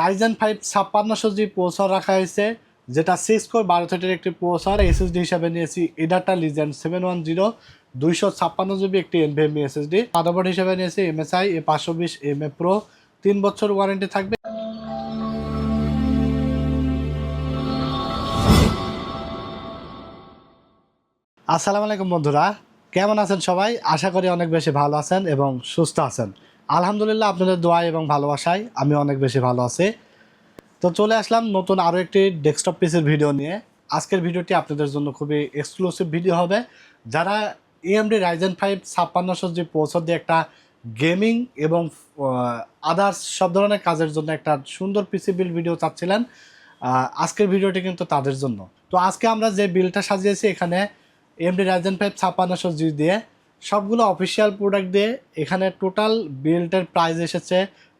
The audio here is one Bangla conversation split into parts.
রাইজেন ফাইভ ছাপ্পান্নশো জি প্রসেসর রাখা হয়েছে, যেটা সিক্স কোর বারো থার্টির একটি প্রসেসর এসএসডি হিসাবে নিয়েছি। ADATA legend seven one zero দুইশো ছাপ্পান্ন জিবি একটি এনভিএমই এসএসডি মাদারবোর্ড হিসাবে নিয়েছি এমএসআই এ পাঁচশো বিশ এম এ প্রো তিন বছর ওয়ারেন্টি থাকবে। আসসালামু আলাইকুম বন্ধুরা, কেমন আছেন সবাই? আশা করি অনেক বেশি ভালো আছেন এবং সুস্থ আছেন। আলহামদুলিল্লাহ আপনাদের দোয়া এবং ভালোবাসায় আমি অনেক বেশি ভালো আছি। তো চলে আসলাম নতুন আরও একটি ডেস্কটপ পিসের ভিডিও নিয়ে। আজকের ভিডিওটি আপনাদের জন্য খুবই এক্সক্লুসিভ ভিডিও হবে। যারা এএমডি রাইজেন ফাইভ ছাপ্পান্নশো যে পৌঁছর দিয়ে একটা গেমিং এবং আদার্স সব ধরনের কাজের জন্য একটা সুন্দর পিসি বিল ভিডিও চাচ্ছিলেন আজকের ভিডিওটি কিন্তু তাদের জন্য। তো আজকে আমরা যে বিলটা সাজিয়েছি এখানে এমডি রাইজেন ফাইভ ছাপ্পান্নশো জি দিয়ে সবগুলো অফিসিয়াল প্রোডাক্ট দিয়ে এখানে টোটাল বিল্টের প্রাইস এসেছে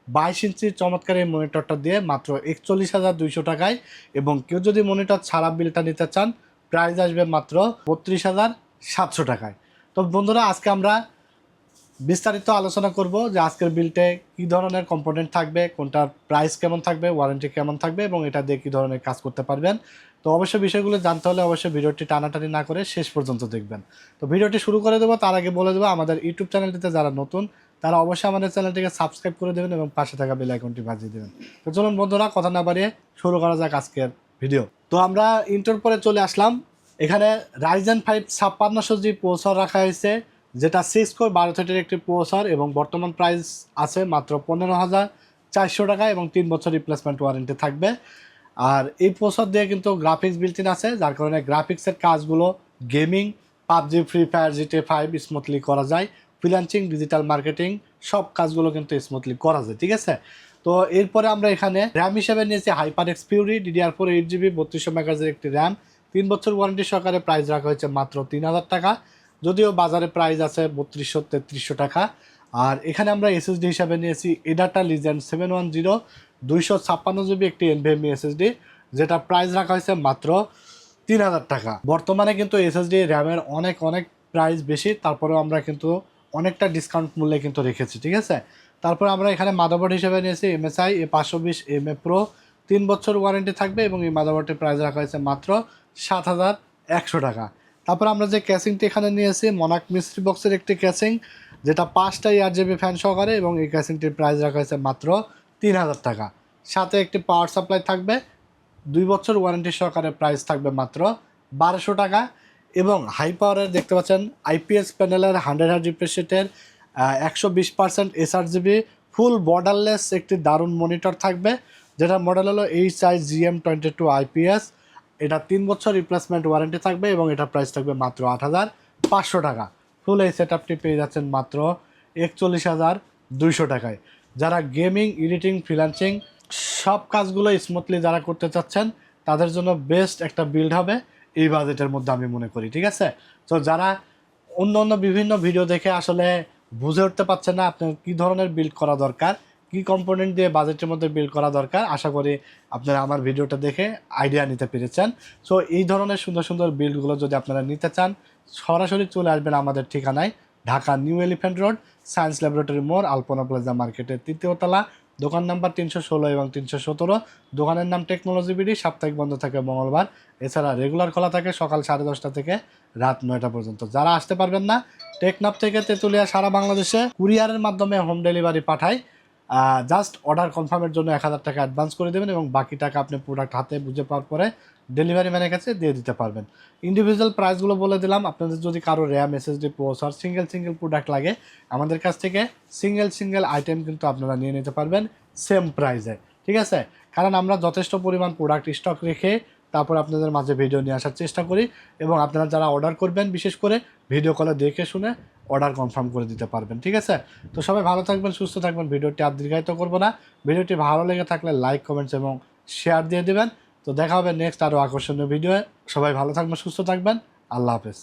বাইশ ইঞ্চির চমৎকার এই মনিটরটা দিয়ে মাত্র একচল্লিশ হাজার দুইশো টাকায় এবং কেউ যদি মনিটর ছাড়া বিলটা নিতে চান প্রাইস আসবে মাত্র বত্রিশ হাজার সাতশো টাকায়। তো বন্ধুরা, আজকে আমরা বিস্তারিত আলোচনা করব যে আজকের বিলটে কী ধরনের কম্পোনেন্ট থাকবে, কোনটার প্রাইস কেমন থাকবে ওয়ারেন্টি কেমন থাকবে এবং এটা দিয়ে কী ধরনের কাজ করতে পারবেন। তো অবশ্যই বিষয়গুলো জানতে হলে অবশ্যই ভিডিওটি টানাটানি না করে শেষ পর্যন্ত দেখবেন। তো ভিডিওটি শুরু করে দেবো, তার আগে বলে দেবো, আমাদের ইউটিউব চ্যানেলটিতে যারা নতুন, তারা অবশ্যই আমাদের চ্যানেলটিকে সাবস্ক্রাইব করে দেবেন এবং পাশে থাকা বেল আইকনটি বাজিয়ে দেবেন। তো চলুন বন্ধুরা, কথা না বাড়িয়ে শুরু করা যাক আজকের ভিডিও তো আমরা ইন্টার পরে চলে আসলাম। এখানে রাইজেন ফাইভ ছাপ্পান্নশো জি প্রসেসর রাখা হয়েছে। যেটা সিক্স কোর বারো থার্টির একটি প্রসার এবং বর্তমান প্রাইস আছে মাত্র পনেরো হাজার চারশো টাকা এবং তিন বছর রিপ্লেসমেন্ট ওয়ারেন্টি থাকবে। আর এই প্রসার দিয়ে কিন্তু গ্রাফিক্স বিল্টিন আছে, যার কারণে গ্রাফিক্সের কাজগুলো gaming PUBG free fire জিটে five smoothly করা যায়। ফ্রিল্যান্সিং ডিজিটাল মার্কেটিং সব কাজগুলো কিন্তু স্মুথলি করা যায়, ঠিক আছে? তো এরপরে আমরা এখানে র্যাম হিসেবে নিয়েছি HyperX Fury DDR four eight GB বত্রিশশো মেগাজের একটি র্যাম তিন বছর ওয়ারেন্টি সহকারে প্রাইস রাখা হয়েছে মাত্র তিন হাজার টাকা। যদিও বাজারে প্রাইস আছে বত্রিশশো তেত্রিশশো টাকা। আর এখানে আমরা এসএসডি হিসাবে নিয়েছি ADATA legend seven one zero দুইশো ছাপ্পান্ন জিবি একটি এনভিএমই এসএসডি যেটা প্রাইস রাখা হয়েছে মাত্র তিন হাজার টাকা। বর্তমানে কিন্তু এসএসডি র্যামের অনেক অনেক প্রাইস বেশি, তারপরেও আমরা কিন্তু অনেকটা ডিসকাউন্ট মূল্যে কিন্তু রেখেছি, ঠিক আছে? তারপর আমরা এখানে মাদারবোর্ড হিসেবে নিয়েছি এমএসআই এ পাঁচশো বিশ এম এ প্রো তিন বছর ওয়ারেন্টি থাকবে এবং এই মাদারবোর্ডটির প্রাইস রাখা হয়েছে মাত্র সাত হাজার একশো টাকা। তারপর আমরা যে ক্যাসিংটি এখানে নিয়েছি মনাক মিস্ট্রি বক্সের একটি ক্যাসিং যেটা পাঁচটা ইয়ার জিবি ফ্যান সহকারে এবং এই ক্যাসিংটির প্রাইস রাখা হয়েছে মাত্র তিন হাজার টাকা। সাথে একটি পাওয়ার সাপ্লাই থাকবে, দুই বছর ওয়ারেন্টি সহকারে প্রাইস থাকবে মাত্র বারোশো টাকা এবং হাই পাওয়ারের দেখতে পাচ্ছেন আইপিএস প্যানেলের হান্ড্রেড হার্ড রিফ্রেশেটের একশো বিশ percent sRGB full borderless একটি দারুণ মনিটর থাকবে যেটা মডেল হলো H I GM twenty two IPS এটা তিন বছর রিপ্লেসমেন্ট ওয়ারেন্টি থাকবে এবং এটা প্রাইস থাকবে মাত্র আট হাজার পাঁচশো টাকা। ফুল এই সেট আপটি পেয়ে যাচ্ছেন মাত্র একচল্লিশ হাজার দুইশো টাকায়। যারা গেমিং এডিটিং ফ্রিল্যান্সিং সব কাজগুলো স্মুথলি যারা করতে চাচ্ছেন, তাদের জন্য বেস্ট একটা বিল্ড হবে এই বাজেটের মধ্যে আমি মনে করি, ঠিক আছে? তো যারা অন্য অন্য বিভিন্ন ভিডিও দেখে আসলে বুঝে উঠতে পারছেন না আপনার কী ধরনের বিল্ড করা দরকার কী কম্পোনেন্ট দিয়ে বাজেটের মধ্যে বিল করা দরকার? আশা করি আপনারা আমার ভিডিওটা দেখে আইডিয়া নিতে পেরেছেন। সো এই ধরনের সুন্দর সুন্দর বিলগুলো যদি আপনারা নিতে চান, সরাসরি চলে আসবেন আমাদের ঠিকানায়, Dhaka New Elephant Road Science Laboratory মোড় আলপনা প্লাজা মার্কেটের তৃতীয় তলা, দোকান নাম্বার তিনশো ষোলো এবং তিনশো সতেরো। দোকানের নাম টেকনোলজি বিডি সাপ্তাহিক বন্ধ থাকে মঙ্গলবার। এছাড়া রেগুলার খোলা থাকে সকাল সাড়ে দশটা থেকে রাত নয়টা পর্যন্ত। যারা আসতে পারবেন না টেকনাপ থেকে তেঁতুলিয়া সারা বাংলাদেশে কুরিয়ারের মাধ্যমে হোম ডেলিভারি পাঠায়। জাস্ট অর্ডার কনফার্মের জন্য এক হাজার টাকা অ্যাডভান্স করে দেবেন এবং বাকি টাকা আপনি প্রোডাক্ট হাতে বুঝে পাওয়ার পরে ডেলিভারি ম্যানের কাছে দিয়ে দিতে পারবেন। ইন্ডিভিজুয়াল প্রাইসগুলো বলে দিলাম। আপনাদের যদি কারও RAM SSD processor single single product লাগে, আমাদের কাছ থেকে সিঙ্গেল সিঙ্গেল আইটেম কিন্তু আপনারা নিয়ে নিতে পারবেন সেম প্রাইসে ঠিক আছে? কারণ আমরা যথেষ্ট পরিমাণ প্রোডাক্ট স্টক রেখে তারপর আপনাদের মাঝে ভিডিও নিয়ে আসার চেষ্টা করি এবং আপনারা যারা অর্ডার করবেন, বিশেষ করে ভিডিও কলে দেখে শুনে অর্ডার কনফার্ম করে দিতে পারবেন, ঠিক আছে? তো সবাই ভালো থাকবেন, সুস্থ থাকবেন, ভিডিওটি আর দীর্ঘায়িত করব না। ভিডিওটি ভালো লেগে থাকলে লাইক, কমেন্টস এবং শেয়ার দিয়ে দেবেন। তো দেখা হবে নেক্সট আরও আকর্ষণীয় ভিডিও সবাই ভালো থাকবেন, সুস্থ থাকবেন। আল্লাহ হাফেজ।